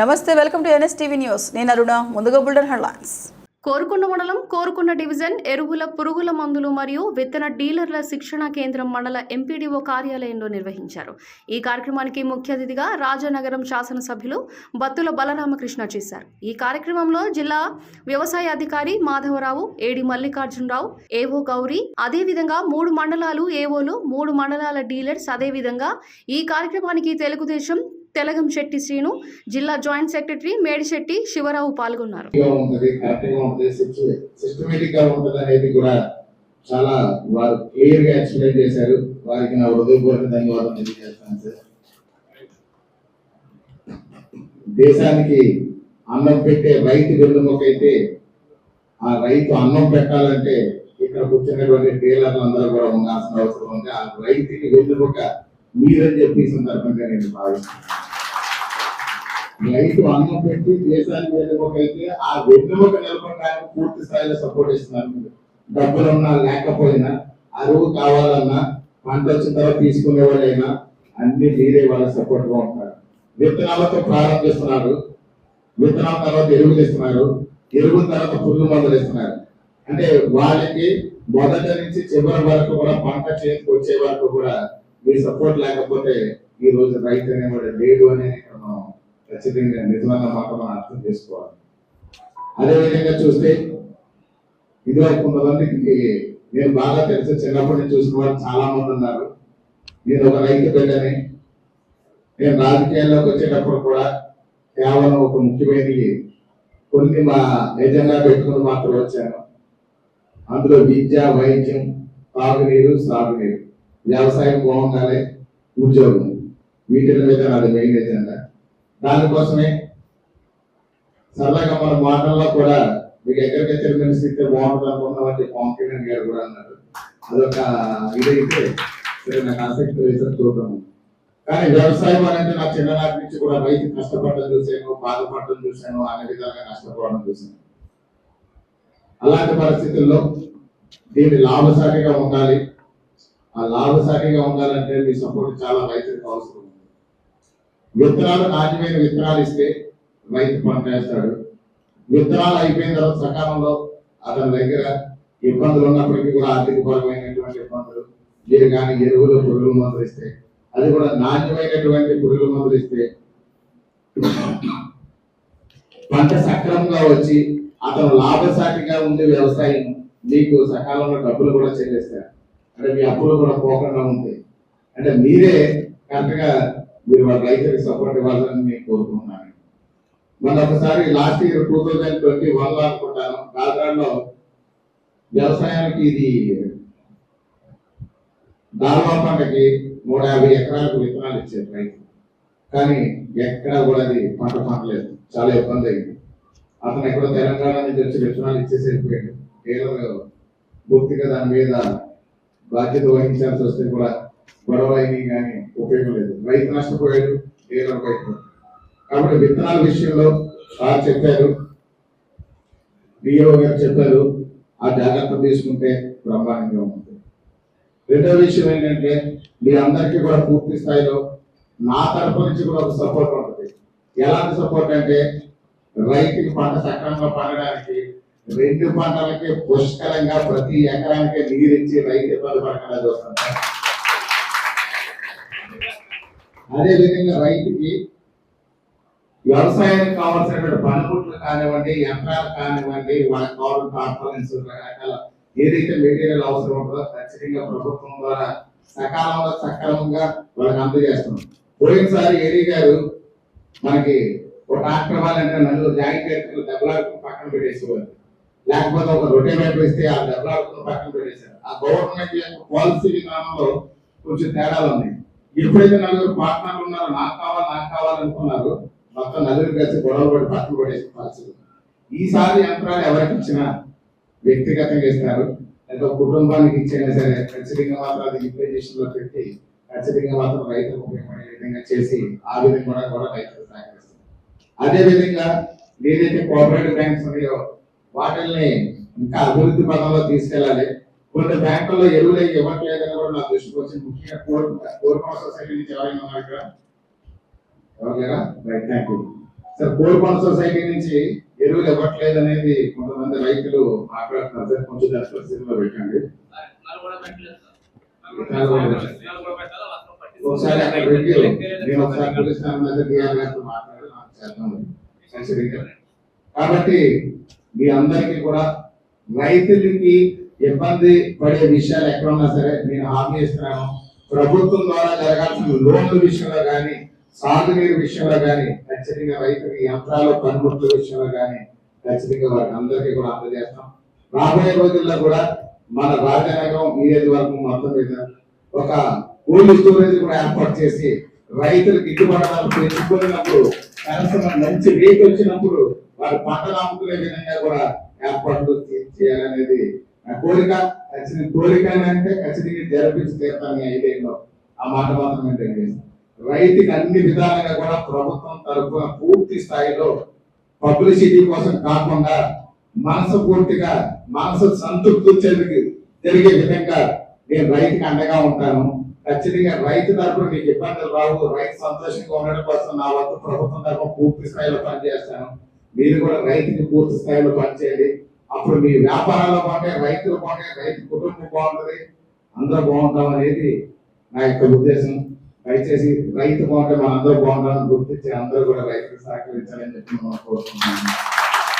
నమస్తే welcome to NSTV news. నేను అరుణ ముందుగా బుల్డన్ హెడ్లైన్స్. కోరుకున్న మండలం కోరుకున్న డివిజన్ ఎరువుల పురుగుల మందులు మరియు విత్తన డీలర్ల శిక్షణ కేంద్రం మండల ఎంపీడీఓ కార్యాలయంలో నిర్వహించారు. ఈ కార్యక్రమానికి ముఖ్య అతిథిగా రాజానగరం శాసనసభ్యులు బత్తుల బలరామకృష్ణ చేశారు. ఈ కార్యక్రమంలో జిల్లా వ్యవసాయ అధికారి మాధవరావు ఏడి మల్లికార్జునరావు ఏవో గౌరీ అదేవిధంగా మూడు మండలాలు ఏవోలు మూడు మండలాల డీలర్స్ అదేవిధంగా ఈ కార్యక్రమానికి తెలుగుదేశం తెలగం శెట్టి శ్రీను జిల్లా జాయింట్ సెక్రటరీ మేడిశెట్టి శివరావు పాల్గొన్నారు. చాలా వారు క్లియర్గా ఎక్స్ప్లెయిన్ చేశారు. వారికి నా హృదయపూర్వక ధన్యవాదాలు తెలియజేస్తాను సార్. దేశానికి అన్నం పెట్టే రైతు వెన్నుముకైతే ఆ రైతు అన్నం పెట్టాలంటే ఇక్కడ కూర్చున్నటువంటి టేలర్లు అందరూ కూడా ఉండాల్సిన అవసరం ఉంది. ఆ రైతుకి వెన్నుముక మీరని చెప్పి సందర్భంగా నేను భావిస్తున్నాను. రైతు అన్నం పెట్టి దేశానికి వెన్నుముకైతే ఆ వెన్నుముక నిలబడడానికి పూర్తి స్థాయిలో సపోర్ట్ ఇస్తున్నారు. మీరు డబ్బులున్నా లేకపోయినా అరువు కావాలన్నా పంట వచ్చిన తర్వాత తీసుకునే వాళ్ళైనా అన్ని మీరే వాళ్ళ సపోర్ట్గా ఉంటారు. విత్తనాలతో ప్రారంభిస్తున్నారు విత్తనాల తర్వాత ఎరువులు ఇస్తున్నారు. ఎరువుల తర్వాత పురుగు మందులు ఇస్తున్నారు. అంటే వాళ్ళకి మొదటి నుంచి చివరి వరకు కూడా పంట చేతికి వచ్చే వరకు కూడా మీ సపోర్ట్ లేకపోతే ఈ రోజు రైతు అనేవాడు లేడు అనే ఇక్కడ మనం ఖచ్చితంగా నిజమైన మాట మనం అర్థం చేసుకోవాలి. అదేవిధంగా చూస్తే ఇదివరకు కొంతమందికి నేను బాగా తెలుసు చిన్నప్పటి నుంచి చూసిన వాళ్ళు చాలా మంది ఉన్నారు. నేను ఒక రైతు బిడ్డని నేను రాజకీయాల్లోకి వచ్చేటప్పుడు కూడా కేవలం ఒక ముఖ్యమైనవి కొన్ని మా ఎజెండా పెట్టుకుని మాత్రం వచ్చాను. అందులో విద్య వైద్యం తాగునీరు సాగునీరు. వ్యవసాయం బాగుండాలి ఉద్యోగం. వీటి మీద నాది మెయిన్ ఎజెండా దానికోసమే సరళంగా మన మాటల్లో కూడా మీకు ఎక్కడికి మినిస్టర్ ఇస్తే బాగుంటుంది అనుకున్నామని చెప్పి పవన్ కళ్యాణ్ గారు కూడా అన్నారు. అదొక ఇదైతే సరే నాకు ఆసక్తి వేసిన చూద్దాం. కానీ వ్యవసాయం అనేది నా చిన్ననాటి నుంచి కూడా రైతు కష్టపడడం చూశాను బాధపడడం చూశాను అనే విధంగా నష్టపోవడం చూశాను. అలాంటి పరిస్థితుల్లో దీన్ని లాభసాటిగా ఉండాలి. ఆ లాభసాటిగా ఉండాలంటే మీ సపోర్ట్ చాలా రైతులకు అవసరం. విత్తనాలు నాణ్యమైన విత్తనాలు ఇస్తే రైతు పంట వేస్తాడు విత్తనాలు అయిపోయిన తర్వాత సకాలంలో అతని దగ్గర ఇబ్బందులు ఉన్నప్పటికీ కూడా ఆర్థిక పరమైనటువంటి ఇబ్బందులు మీరు కానీ ఎరువులు పురుగుల మందులు ఇస్తే అది కూడా నాణ్యమైనటువంటి పురుగుల మందులు ఇస్తే పంట సక్రమంగా వచ్చి అతను లాభసాటిగా ఉండే వ్యవసాయం మీకు సకాలంలో డబ్బులు కూడా చెల్లిస్తారు. అంటే మీ అప్పులు కూడా పోకుండా ఉంటాయి. అంటే మీరే కరెక్ట్గా మీరు వాళ్ళ రైతులకు సపోర్ట్ ఇవ్వాలని నేను కోరుకుంటున్నాను. మొన్న ఒకసారి last year two thousand twenty వన్లో అనుకుంటాను కాకినాడలో వ్యవసాయానికి ఇది దాల్వా పంటకి నూట యాభై ఎకరాలకు విత్తనాలు ఇచ్చారు రైతు. కానీ ఎక్కడా కూడా అది పంట పండలేదు చాలా ఇబ్బంది అయింది. అతను ఎక్కడో తెలంగాణ నుంచి వచ్చి విత్తనాలు ఇచ్చేసి వెళ్ళిపోయాడు. టైలర్ పూర్తిగా దాని మీద బాధ్యత వహించాల్సి వస్తే కూడా గొడవలు కానీ ఉపయోగం లేదు. రైతు నష్టపోయాడు టైలర్ రైతు కాబట్టి విత్తనాల విషయంలో సార్ చెప్పారు డిఓ గారు చెప్పారు ఆ జాగ్రత్త తీసుకుంటే బ్రహ్మాండంగా ఉంటుంది. రెండో విషయం ఏంటంటే మీ అందరికీ కూడా పూర్తి స్థాయిలో నా తరపు నుంచి కూడా ఒక సపోర్ట్ ఉంటుంది. ఎలాంటి సపోర్ట్ అంటే రైతుకి పంట సక్రమంగా పండడానికి రెండు పంటలకి పుష్కలంగా ప్రతి ఎకరానికి నీరు ఇచ్చి రైతు ఇబ్బంది పడకుండా చూస్తాం అదే విధంగా రైతుకి వ్యవసాయానికి కావాల్సినటువంటి పనిముట్లు కానివ్వండి యంత్రాలు కానివ్వండి వాళ్ళకి కావాల్సిన టార్పాలిన్స్ రకరకాల ఏదైతే మెటీరియల్ అవసరం ఉంటుందో ఖచ్చితంగా ప్రభుత్వం ద్వారా సకాలంలో సకాలంగా వాళ్ళకి అందజేస్తున్నాం. పోయినసారి ఏడీ గారు మనకి ఒక ట్రాక్టర్ వాళ్ళంటే నలుగురు జాయింట్ దెబ్బలాడుకుని పక్కన పెట్టేసేవారు. లేకపోతే ఒక రొట్టె వేస్తే ఆ దెబ్బలాడుకుని పక్కన పెట్టేశారు. ఆ గవర్నమెంట్ యొక్క పాలసీ విధానంలో కొంచెం తేడాలు ఉన్నాయి. ఎప్పుడైతే నలుగురు పార్ట్నర్లు ఉన్నారో నాకు కావాలి నాకు కావాలనుకున్నారు మొత్తం నలుగురు కలిసి గొడవ పడి పక్కన పడేసిన పరిస్థితి ఈసారి యంత్రాలు ఎవరికి ఇచ్చినా వ్యక్తిగతంగా ఇస్తారు లేదా కుటుంబానికి ఇచ్చినా సరే ఖచ్చితంగా మాత్రం అది ఇంప్లిమెంటేషన్లో పెట్టి ఖచ్చితంగా మాత్రం రైతులకు ఉపయోగపడే విధంగా చేసి ఆ విధంగా కూడా కూడా రైతులు సహకరిస్తారు అదే విధంగా ఏదైతే కోఆపరేటివ్ బ్యాంక్స్ ఉన్నాయో వాటిల్ని ఇంకా అభివృద్ధి పదంలో తీసుకెళ్ళాలి. కొన్ని బ్యాంకుల్లో ఎరువులు ఇవ్వట్లేదు కూడా నా దృష్టికి వచ్చింది. ముఖ్యంగా కోరుకుంటా కోరుకున్న సొసైటీ నుంచి ఎవరైనా ఉన్నారు ఇక్కడ. ఎవరు right thank you sir Korukonda society నుంచి ఎరువులు ఇవ్వట్లేదు అనేది కొంతమంది రైతులు మాట్లాడుతున్నారు సార్ కొంచెం దాని పరిస్థితిలో పెట్టండి. ఒకసారి అక్కడ పెట్టి. నేను ఒకసారి పోలీస్ స్టేషన్ మాట్లాడి నాకు చేద్దాం. కాబట్టి మీ అందరికీ కూడా రైతులకి ఇబ్బంది పడే విషయాలు ఎక్కడున్నా సరే నేను హామీ ఇస్తున్నాను. ప్రభుత్వం ద్వారా జరగాల్సిన లోన్ల విషయంలో కానీ సాగునీరు విషయంలో కానీ ఖచ్చితంగా రైతులకి యంత్రాలు పనిముట్ల విషయంలో కానీ ఖచ్చితంగా వారికి అందరికీ కూడా అందజేస్తాం. రాబోయే రోజుల్లో కూడా మన రాజనగరం నియోజకవర్గం మొత్తం మీద ఒక కోల్డ్ స్టోరేజ్ కూడా ఏర్పాటు చేసి రైతులకు గిట్టుబాటు ధర పెంచుకున్నప్పుడు కనీసం మంచి రేట్ వచ్చినప్పుడు వారి పంటలు అమ్ముకునే విధంగా కూడా ఏర్పాట్లు చేయాలనేది నా కోరిక ఖచ్చితంగా కోరిక అంటే ఖచ్చితంగా జరిపించి తీర్థాన్ని ఐదేళ్ళలో ఆ మాట మాత్రం నేను రైతుకి అన్ని విధాలుగా కూడా ప్రభుత్వం తరఫున పూర్తి స్థాయిలో పబ్లిసిటీ కోసం కాకుండా మనసు పూర్తిగా మనసు సంతృప్తి చెంది జరిగే విధంగా నేను రైతుకి అండగా ఉంటాను. ఖచ్చితంగా రైతు తరఫున మీకు ఇబ్బందులు రావు రైతు సంతోషంగా ఉండడం కోసం నా వద్ద ప్రభుత్వం తరఫున పూర్తి స్థాయిలో పనిచేస్తాను. మీరు కూడా రైతుకి పూర్తి స్థాయిలో పనిచేయండి. అప్పుడు మీ వ్యాపారాలు బాగుంటాయి రైతులు బాగుంటాయి రైతు కుటుంబం బాగుంటుంది. అందరూ బాగుంటాం అనేది నా యొక్క ఉద్దేశం. దయచేసి రైతు బాగుంటే మనందరూ బాగుంటామని గుర్తించి అందరూ కూడా రైతులు సహకరించాలని చెప్పి మనం కోరుకుంటున్నాను